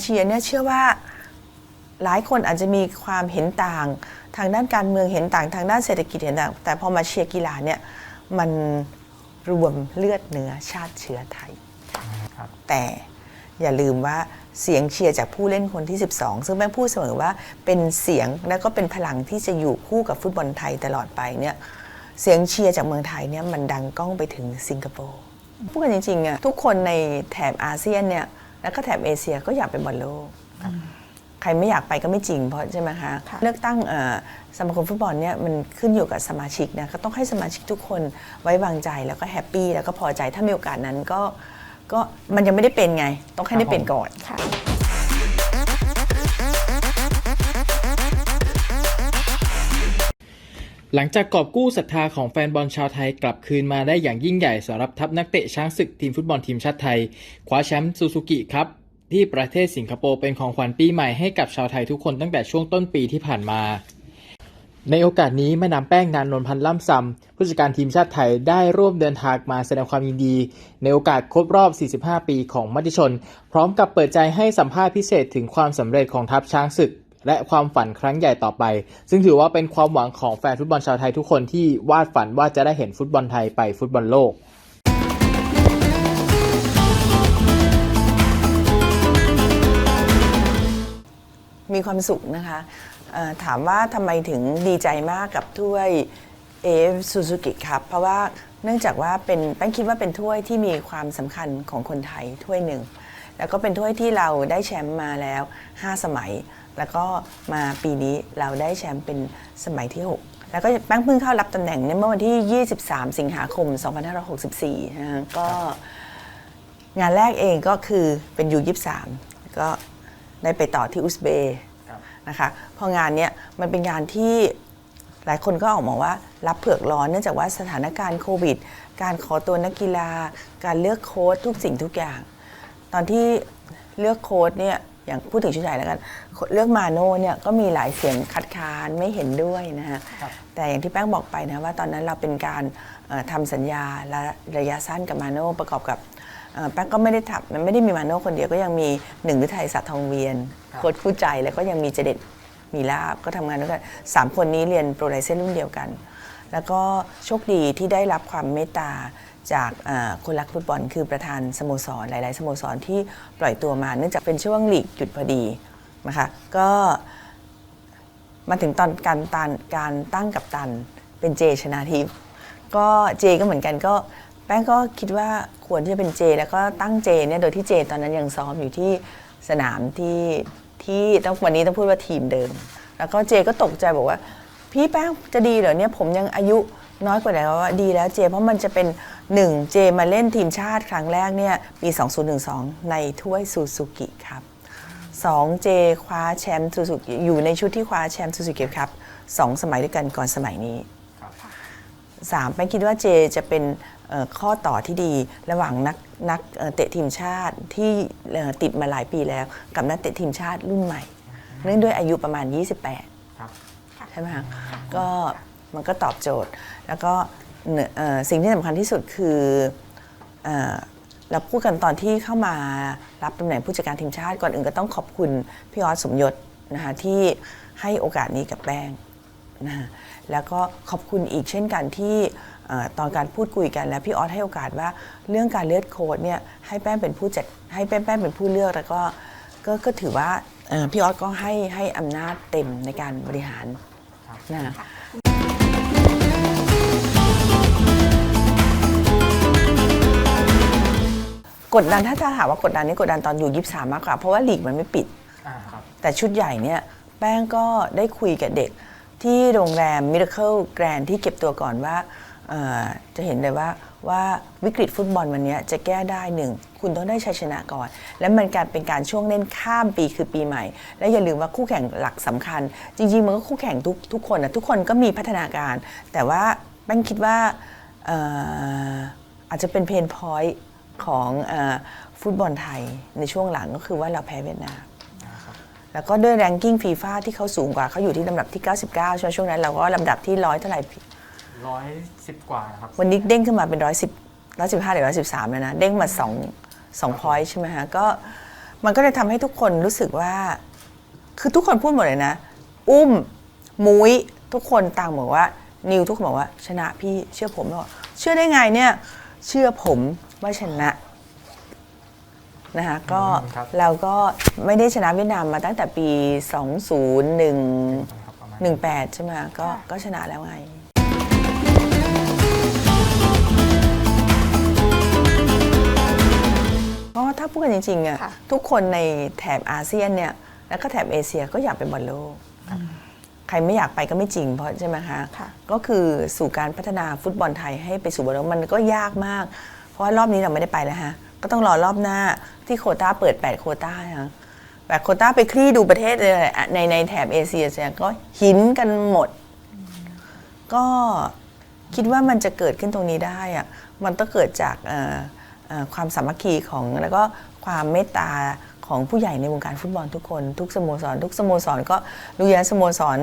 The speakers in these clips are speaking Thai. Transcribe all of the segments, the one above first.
เชียร์เนี่ยเชื่อว่าหลายคนอาจจะมีความเห็นต่าง ทางด้านการเมืองเห็นต่างทางด้านเศรษฐกิจเห็นต่าง แต่พอมาเชียร์กีฬาเนี่ยมันรวมเลือดเนื้อชาติเชื้อไทยครับแต่อย่าลืมว่าเสียงเชียร์จากผู้เล่นคนที่ 12 ซึ่งแม่งพูดเสมอว่าเป็นเสียงและก็เป็นพลังที่จะอยู่คู่กับฟุตบอลไทยตลอดไปเนี่ยเสียงเชียร์จากเมืองไทยเนี่ยมันดังก้องไปถึงสิงคโปร์พูดกันจริงๆอะทุกคนในแถบอาเซียนเนี่ย แล้วก็แถบเอเชียก็อยากเป็นบอลโลกใครไม่อยากไปก็ไม่จริงเพราะใช่ไหมคะค่ะเลือกตั้งเอ่อสมาคมฟุตบอลเนี่ยมันขึ้นอยู่กับสมาชิกนะก็ต้องให้สมาชิกทุกคนไว้วางใจแล้วก็แฮปปี้แล้วก็พอใจถ้ามีโอกาสนั้นก็ก็มันยังไม่ได้เป็นไง ต้องให้ได้เป็นก่อนค่ะ หลังจากกอบกู้ศรัทธาของแฟนบอลชาวไทยกลับคืนมาได้อย่างยิ่งใหญ่สำหรับทัพนักเตะช้างศึกทีมฟุตบอลทีมชาติไทยคว้าแชมป์ซูซูกิครับที่ประเทศสิงคโปร์เป็นของขวัญปีใหม่ให้กับชาวไทยทุกคนตั้งแต่ช่วงต้นปีที่ผ่านมา ในโอกาสนี้แม่น้ำแป้งนานนนพันธ์ล่ำซำผู้จัดการทีมชาติไทยได้ร่วมเดินทางมาแสดงความยินดี ในโอกาสครบรอบ 45 ปีของมติชน พร้อมกับเปิดใจให้สัมภาษณ์พิเศษถึงความสำเร็จของทัพช้างศึก และความฝันครั้งใหญ่ต่อไป ซึ่งถือว่าเป็นความหวังของแฟนฟุตบอลชาวไทยทุกคนที่วาดฝันว่าจะได้เห็นฟุตบอลไทยไปฟุตบอลโลกมีความสุขนะคะถามว่าทำไมถึงดีใจมากกับถ้วยเอฟซูซูกิครับ เพราะว่าเนื่องจากว่าเป็นแป้งคิดว่าเป็นถ้วยที่มีความสำคัญของคนไทยถ้วยหนึ่ง แล้วก็เป็นถ้วยที่เราได้แชมป์มาแล้ว 5 สมัย แล้วก็มาปีนี้เราได้แชมป์เป็นสมัยที่ 6แล้วก็แป้งเพิ่งเข้ารับตำแหน่งเนี่ยเมื่อวันที่ 23 สิงหาคม 2564 นะฮะก็งานแรกเองก็คือเป็นยู23ก็ได้ไปต่อที่อุซเบย์นะคะพองานเนี้ยมันเป็นงานที่หลายคนก็ออกมาว่ารับเผือกร้อนเนื่องจากว่าสถานการณ์โควิด การขอตัวนักกีฬา การเลือกโค้ชทุกสิ่งทุกอย่าง ตอนที่เลือกโค้ชเนี่ย อย่างพูดถึงชุดใหญ่แล้วกันเลือกมาโน่เนี่ยก็มีหลายเสียงคัดค้านไม่เห็นด้วยนะฮะครับแต่อย่างที่แป้งบอกไปนะว่าตอนนั้นเราเป็นการเอ่อทำสัญญาระระยะสั้นกับมาโน่ประกอบกับเอ่อแป้งก็ไม่ได้ทำมันไม่ได้มีมาโน่คนเดียวก็ยังมีหนึ่งฤทัยสัตย์ทองเวียนครับโค้ชคู่ใจแล้วก็ยังมีเจเด็ดมีลาบก็ทำงานด้วยกันสามคนนี้เรียนโปรไลเซนรุ่นเดียวกัน แล้วก็โชคดีที่ได้รับความเมตตา จากคนรักฟุตบอลคือประธานสโมสรหลาย ๆ สโมสรที่ปล่อยตัวมา เนื่องจากเป็นช่วงหลีกหยุดพอดีนะคะก็มาถึงตอนการตันการตั้งกับตันเป็นเจชนาทิพย์ก็เจก็เหมือนกันก็แป้งก็คิดว่าควรที่จะเป็นเจ แล้วก็ตั้งเจเนี่ยโดยที่เจตอนนั้นยังซ้อมอยู่ที่สนามที่ที่ต้องวันนี้ต้องพูดว่าทีมเดิม แล้วก็เจก็ตกใจบอกว่า พี่แป้งจะดีเหรอเนี่ยผมยังอายุน้อยกว่าแล้วว่าดีแล้วเจเพราะมันจะเป็น 1 เจมาเล่นทีมชาติครั้งแรกเนี่ยปี 2012 ในถ้วยซูซูกิครับ 2 เจคว้าแชมป์ซูซูกิอยู่ในชุดที่คว้าแชมป์ซูซูกิครับสองสมัยด้วยกันก่อนสมัยนี้สามแป้งคิดว่าเจจะเป็นเอ่อข้อต่อที่ดีระหว่างนักนักเอ่อเตะทีมชาติที่เอ่อติดมาหลายปีแล้ว กับนักเตะทีมชาติรุ่นใหม่ เนื่องด้วยอายุประมาณ 28ครับใช่ไหมคะก็มันก็ตอบโจทย์ แล้วก็เนเอ่อ สิ่งที่สำคัญที่สุดคือเอ่อเราพูดกันตอนที่เข้ามารับตำแหน่งผู้จัดการทีมชาติก่อนอื่นก็ต้องขอบคุณพี่ออสสมยศนะคะที่ให้โอกาสนี้กับแป้งนะฮะแล้วก็ขอบคุณอีกเช่นกันที่เอ่อตอนการพูดคุยกันแล้วพี่ออสให้โอกาสว่าเรื่องการเลือกโค้ดเนี่ยให้แป้งเป็นผู้จัดให้แป้งแป้งเป็นผู้เลือกแล้วก็ก็ก็ถือว่าเอ่อพี่ออสก็ให้ให้อำนาจเต็มในการบริหารนะ กดดันถ้าจะถามว่ากดดันนี่กดดันตอนอยู่ยี่สามมากกว่า เพราะว่าลีกมันไม่ปิด อ่าครับ แต่ชุดใหญ่เนี่ยแป้งก็ได้คุยกับเด็กที่โรงแรม Miracle Grand ที่เก็บตัวก่อนว่าเอ่อจะเห็นเลยว่าว่าวิกฤตฟุตบอลวันนี้จะแก้ได้หนึ่ง คุณต้องได้ชัยชนะก่อน และมันการเป็นการช่วงเล่นข้ามปีคือปีใหม่ และอย่าลืมว่าคู่แข่งหลักสำคัญ จริง ๆ มันก็คู่แข่งทุกทุกคนนะทุกคนก็มีพัฒนาการ แต่ว่าแป้งคิดว่าเอ่ออาจจะเป็นเพนพอยต์ ของเออฟุตบอลไทยในช่วงหลังก็คือว่าเราแพ้เวียดนามแล้วก็ด้วยแรงกิ้งฟีฟ่าที่เขาสูงกว่าเขาอยู่ที่ลำดับที่ 99 ช่วงช่วงนั้นเราก็ลำดับที่ร้อยเท่าไหร่ร้อยสิบกว่าครับวันนี้เด้งขึ้นมาเป็นร้อยสิบร้อยสิบห้าหรือร้อยสิบสามแล้วนะเด้งมาสองสองพอยต์ใช่ไหมฮะก็มันก็เลยทำให้ทุกคนรู้สึกว่า คือทุกคนพูดหมดเลยนะ อุ้มมุ้ยทุกคนต่างบอกว่า นิวทุกคนบอกว่าชนะพี่เชื่อผมบอกเชื่อได้ไงเนี่ย เชื่อผม ว่าชนะนะคะก็อืมครับ เราก็ไม่ได้ชนะเวียดนามมาตั้งแต่ปี 2001ครับประมาณ 18 ใช่ไหมก็ก็ชนะแล้วไง เพราะว่าถ้าพูดกันจริงๆอะค่ะ ทุกคนในแถบอาเซียนเนี่ยแล้วก็แถบเอเชียก็อยากเป็นบอลโลก ใครไม่อยากไปก็ไม่จริงเพราะใช่ไหมคะ ค่ะ ก็คือสู่การพัฒนาฟุตบอลไทยให้ไปสู่บอลโลกมันก็ยากมาก เพราะว่ารอบนี้เราไม่ได้ไปแล้วฮะ ก็ต้องรอรอบหน้าที่โคต้าเปิด 8 โคต้าฮะแปดโคต้าไปคลี่ดูประเทศเลยอะในในแถบเอเชียเนี่ยก็หินกันหมด ก็คิดว่ามันจะเกิดขึ้นตรงนี้ได้อะมันต้องเกิดจากความสามัคคีของแล้วก็ความเมตตาของผู้ใหญ่ในวงการฟุตบอลทุกคน ทุกสโมสร ทุกสโมสรก็ดูแลสโมสร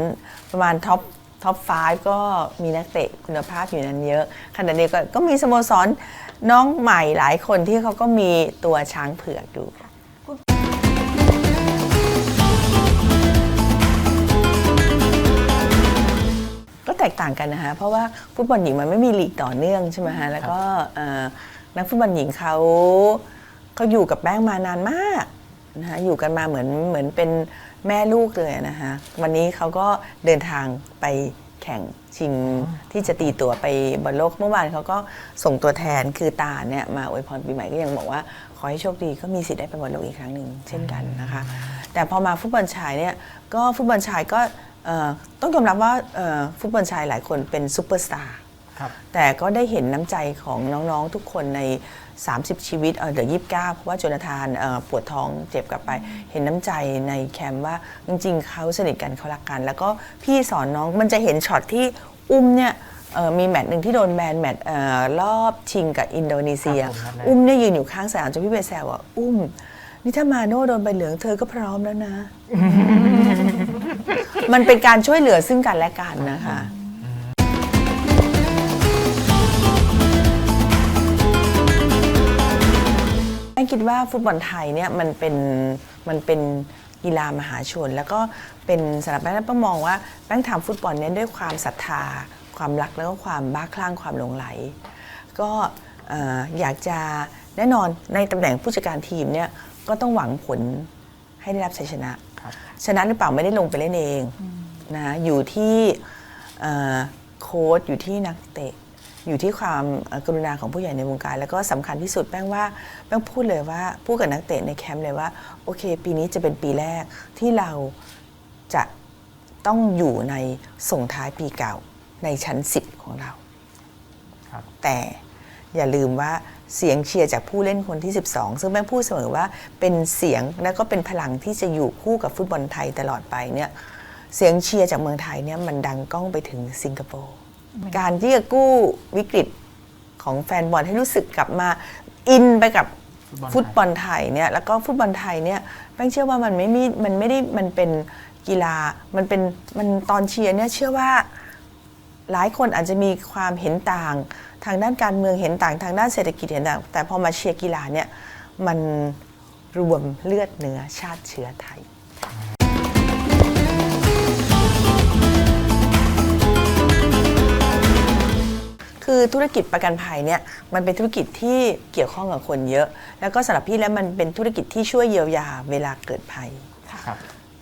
ประมาณท็อป ท็อป 5 ก็มีนักเตะคุณภาพอยู่นั้นเยอะขณะเดียวกันก็มีสโมสรน้องใหม่หลายคนที่เขาก็มีตัวช้างเผือกดูก็แตกต่างกันนะคะ เพราะว่าฟุตบอลหญิงมันไม่มีลีกต่อเนื่องใช่ไหมฮะแล้วก็เอ่อนักฟุตบอลหญิงเขาเขาอยู่กับแป้งมานานมากนะคะอยู่กันมาเหมือนเหมือนเป็น แม่ลูกเลยนะคะวันนี้เขาก็เดินทางไปแข่งชิงที่จะตีตัวไปบอลโลกเมื่อวานเขาก็ส่งตัวแทนคือตาเนี่ยมาอวยพรปีใหม่ก็ยังบอกว่า ขอให้โชคดีก็มีสิทธิ์ได้ไปบอลโลกอีกครั้งหนึ่งเช่นกันนะคะ แต่พอมาฟุตบอลชายเนี่ยก็ฟุตบอลชายก็เอ่อต้องยอมรับว่าเอ่อฟุตบอลชายหลายคนเป็นซูเปอร์สตาร์ครับ แต่ก็ได้เห็นน้ำใจของน้องๆทุกคนใน 30 ชีวิตเอ่อเดี๋ยวยี่สิบเก้าเพราะว่าโจนาธานเอ่อปวดท้องเจ็บกลับไป เห็นน้ำใจในแคมป์ว่าจริงๆเขาสนิทกันเขารักกัน แล้วก็พี่สอนน้องมันจะเห็นช็อตที่อุ้มเนี่ยเอ่อมีแมตช์หนึ่งที่โดนแบนแมตช์เอ่อรอบชิงกับอินโดนีเซียครับผมครับอุ้มเนี่ยยืนอยู่ข้างสนามจนพี่เบแซวว่าอุ้มนี่ถ้ามาโน่โดนใบเหลืองเธอก็พร้อมแล้วนะ มันเป็นการช่วยเหลือซึ่งกันและกันนะคะ แป้งคิดว่าฟุตบอลไทยเนี่ยมันเป็นมันเป็นกีฬามหาชน แล้วก็เป็นสำหรับแป้งแป้งมองว่าแป้งทำฟุตบอลเนี่ยด้วยความศรัทธา ความรักแล้วก็ความบ้าคลั่งความหลงไหล ก็เอ่ออยากจะแน่นอนในตำแหน่งผู้จัดการทีมเนี่ยก็ต้องหวังผลให้ได้รับชัยชนะครับชนะหรือเปล่าไม่ได้ลงไปเล่นเองนะอยู่ที่เอ่อโค้ชอยู่ที่นักเตะ อยู่ที่ความเอ่อกรุณาของผู้ใหญ่ในวงการ แล้วก็สำคัญที่สุดแป้งว่าแป้งพูดเลยว่าพูดกับนักเตะในแคมป์เลยว่าโอเค ปีนี้จะเป็นปีแรกที่เราจะต้องอยู่ในส่งท้ายปีเก่าในชั้น 10 ของเราครับแต่อย่าลืมว่าเสียงเชียร์จากผู้เล่นคนที่ 12 ซึ่งแม่พูดเสมอว่าเป็นเสียงและก็เป็นพลังที่จะอยู่คู่กับฟุตบอลไทยตลอดไปเนี่ยเสียงเชียร์จากเมืองไทยเนี่ยมันดังก้องไปถึงสิงคโปร์ การที่จะกู้วิกฤตของแฟนบอลให้รู้สึกกลับมาอินไปกับฟุตบอลไทยฟุตบอลไทยเนี่ยแล้วก็ฟุตบอลไทยเนี่ยแป้งเชื่อว่ามันไม่มีมันไม่ได้มันเป็นกีฬามันเป็นมันตอนเชียร์เนี่ยเชื่อว่าหลายคนอาจจะมีความเห็นต่าง ทางด้านการเมืองเห็นต่างทางด้านเศรษฐกิจเห็นต่าง แต่พอมาเชียร์กีฬาเนี่ยมันรวมเลือดเนื้อชาติเชื้อไทย คือธุรกิจประกันภัยเนี่ยมันเป็นธุรกิจที่เกี่ยวข้องกับคนเยอะ แล้วก็สำหรับพี่แล้วมันเป็นธุรกิจที่ช่วยเยียวยาเวลาเกิดภัยครับ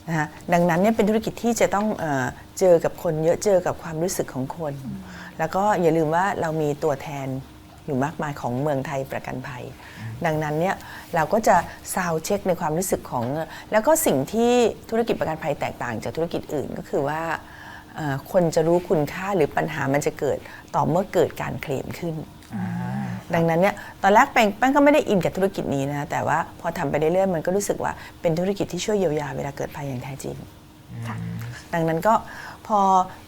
นะฮะดังนั้นเนี่ยเป็นธุรกิจที่จะต้องเออเจอกับคนเยอะเจอกับความรู้สึกของคน แล้วก็อย่าลืมว่าเรามีตัวแทนอยู่มากมายของเมืองไทยประกันภัย ดังนั้นเนี่ยเราก็จะซาวเช็คในความรู้สึกของ แล้วก็สิ่งที่ธุรกิจประกันภัยแตกต่างจากธุรกิจอื่นก็คือว่าเอ่อ คนจะรู้คุณค่าหรือปัญหามันจะเกิดต่อเมื่อเกิดการเคลมขึ้นอ่าดังนั้นเนี่ยตอนแรกแป้งแป้งก็ไม่ได้อินกับธุรกิจนี้นะ แต่ว่าพอทำไปเรื่อยๆมันก็รู้สึกว่าเป็นธุรกิจที่ช่วยเยียวยาเวลาเกิดภัยอย่างแท้จริงดังนั้นก็พอ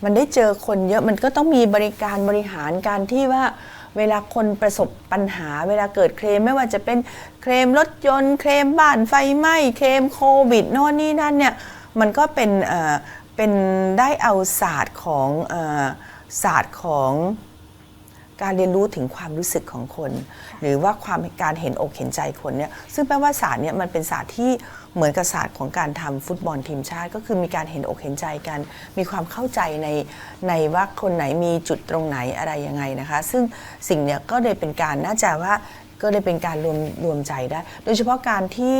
มันได้เจอคนเยอะมันก็ต้องมีบริการบริหารการที่ว่าเวลาคนประสบปัญหา เวลาเกิดเคลมไม่ว่าจะเป็นเคลมรถยนต์ เคลมบ้านไฟไหม้เคลมโควิดโน่นนี่นั่นเนี่ยมันก็เป็น เอ่อเป็นได้เอาศาสตร์ของเอ่อศาสตร์ของการเรียนรู้ถึงความรู้สึกของคน หรือว่าความการเห็นอกเห็นใจคนเนี่ยซึ่งแปลว่าศาสตร์เนี่ยมันเป็นศาสตร์ที่เหมือนกับศาสตร์ของการทำฟุตบอลทีมชาติ ก็คือมีการเห็นอกเห็นใจกัน มีความเข้าใจในในว่าคนไหนมีจุดตรงไหนอะไรยังไงนะคะ ซึ่งสิ่งเนี้ยก็เลยเป็นการน่าจะว่าก็เลยเป็นการรวมรวมใจได้ โดยเฉพาะการที่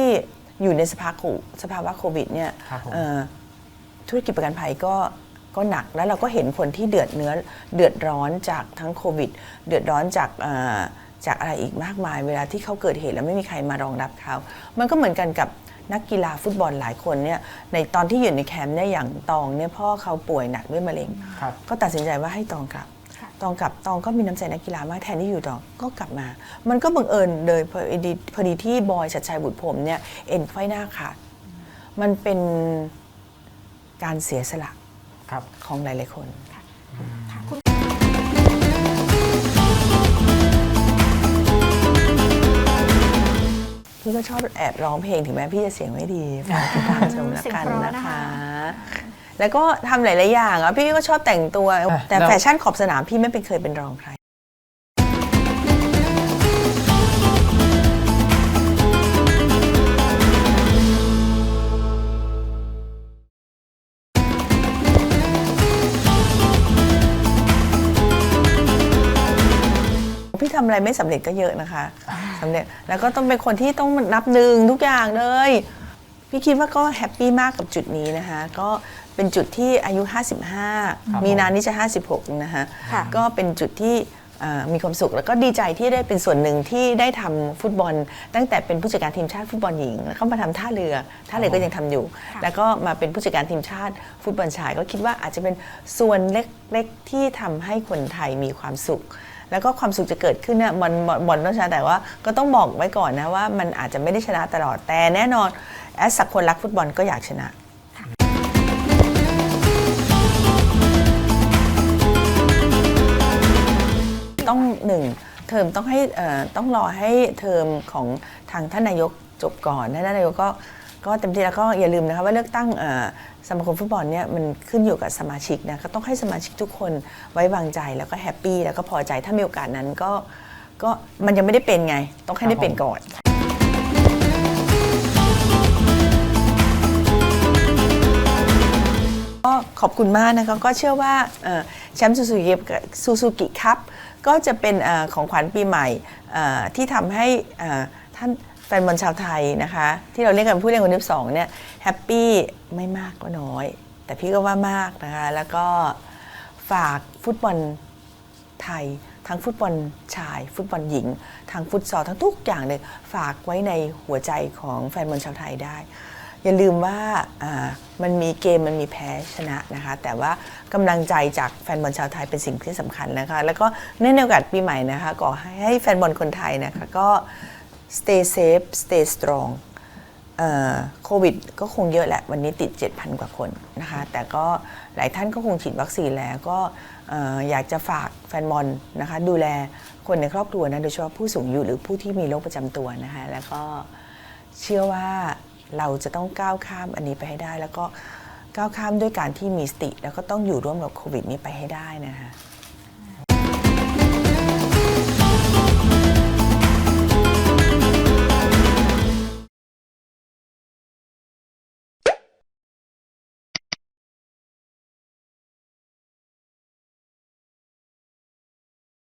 อยู่ในสภาโคสภาวะโควิดเนี่ยครับผมเอ่อ ธุรกิจประกันภัยก็ก็หนักแล้วเราก็เห็นคนที่เดือดเนื้อเดือดร้อนจากทั้งโควิด เดือดร้อนจากเอ่อจากอะไรอีกมากมาย เวลาที่เขาเกิดเหตุแล้วไม่มีใครมารองรับเขา มันก็เหมือนกันกับนักกีฬาฟุตบอลหลายคนเนี่ยในตอนที่อยู่ในแคมป์เนี่ยอย่างตองเนี่ยพ่อเขาป่วยหนักด้วยมะเร็งครับก็ตัดสินใจว่าให้ตองกลับ ตองกลับตองก็มีน้ำใจนักกีฬามากแทนที่อยู่ตองก็กลับมา มันก็บังเอิญเลยพอดีพอดีที่บอยชัดชัยบุตรผมเนี่ยเอ็นไขว้หน้าขาดมันเป็น การเสียสละครับของหลาย ๆ คนพี่ก็ชอบแอบร้องเพลงถึงแม้พี่จะเสียงไม่ดีฝากติดตามชมแล้วกันเสียงเพราะนะนะคะคะ แล้วก็ทำหลาย ๆ อย่างอะพี่ก็ชอบแต่งตัว แต่แล้วแฟชั่นขอบสนามพี่ไม่เป็นเคยเป็นรองใคร พี่ทำอะไรไม่สำเร็จก็เยอะนะคะสำเร็จแล้วก็ต้องเป็นคนที่ต้องนับหนึ่งทุกอย่างเลย พี่คิดว่าก็แฮปปี้มากกับจุดนี้นะคะ ก็เป็นจุดที่อายุ 55 มีนานี้จะ 56 นะคะค่ะก็เป็นจุดที่เอ่อมีความสุขแล้วก็ดีใจที่ได้เป็นส่วนหนึ่งที่ได้ทำฟุตบอล ตั้งแต่เป็นผู้จัดการทีมชาติฟุตบอลหญิง แล้วก็มาทำท่าเรือท่าเรือก็ยังทำอยู่ แล้วก็มาเป็นผู้จัดการทีมชาติฟุตบอลชาย ก็คิดว่าอาจจะเป็นส่วนเล็กๆที่ทำให้คนไทยมีความสุข แล้วก็ความสุขจะเกิดขึ้นเนี่ยบอลบอลบอลต้องชนะแต่ว่าก็ต้องบอกไว้ก่อนนะว่ามันอาจจะไม่ได้ชนะตลอดแต่แน่นอนแอสสักคนรักฟุตบอลก็อยากชนะต้องหนึ่งเทอมต้องให้ต้องรอให้เทอมของทางท่านนายกจบก่อนท่านนายกก็ ก็เต็มที่แล้วก็อย่าลืมนะคะว่าเลือกตั้งเอ่อสมาคมฟุตบอลเนี่ยมันขึ้นอยู่กับสมาชิกนะก็ต้องให้สมาชิกทุกคนไว้วางใจแล้วก็แฮปปี้แล้วก็พอใจถ้ามีโอกาสนั้นก็ก็มันยังไม่ได้เป็นไง ต้องให้ได้เป็นก่อนก็ขอบคุณมากนะคะก็เชื่อว่าเอ่อแชมป์ซูซูกิซูซูกิครับก็จะเป็นเออของขวัญปีใหม่เอ่อที่ทำให้เอ่อท่านแฟนบอลชาวไทยนะคะ ที่เราเรียกกันผู้เล่นคนที่สองเนี่ยแฮปปี้ไม่มากก็น้อย แต่พี่ก็ว่ามากนะคะ แล้วก็ฝากฟุตบอลไทย ทั้งฟุตบอลชาย ฟุตบอลหญิง ทั้งฟุตซอลทั้งทุกอย่างเลยฝากไว้ในหัวใจของแฟนบอลชาวไทยได้ อย่าลืมว่ามันมีเกมมันมีแพ้ชนะนะคะ แต่ว่ากำลังใจจากแฟนบอลชาวไทยเป็นสิ่งที่สำคัญนะคะ แล้วก็เนื่องในโอกาสปีใหม่นะคะก็ให้แฟนบอลคนไทยนะคะก็ stay safe stay strong เอ่อโควิดก็คงเยอะแหละ วันนี้ติด 7,000 กว่าคนนะคะ แต่ก็หลายท่านก็คงฉีดวัคซีนแล้วก็เอ่ออยากจะฝากแฟนบอลนะคะ ดูแลคนในครอบครัวนะโดยเฉพาะผู้สูงอายุหรือผู้ที่มีโรคประจำตัวนะคะ แล้วก็เชื่อว่าเราจะต้องก้าวข้ามอันนี้ไปให้ได้ แล้วก็ก้าวข้ามด้วยการที่มีสติ แล้วก็ต้องอยู่ร่วมกับโควิดนี้ไปให้ได้นะคะ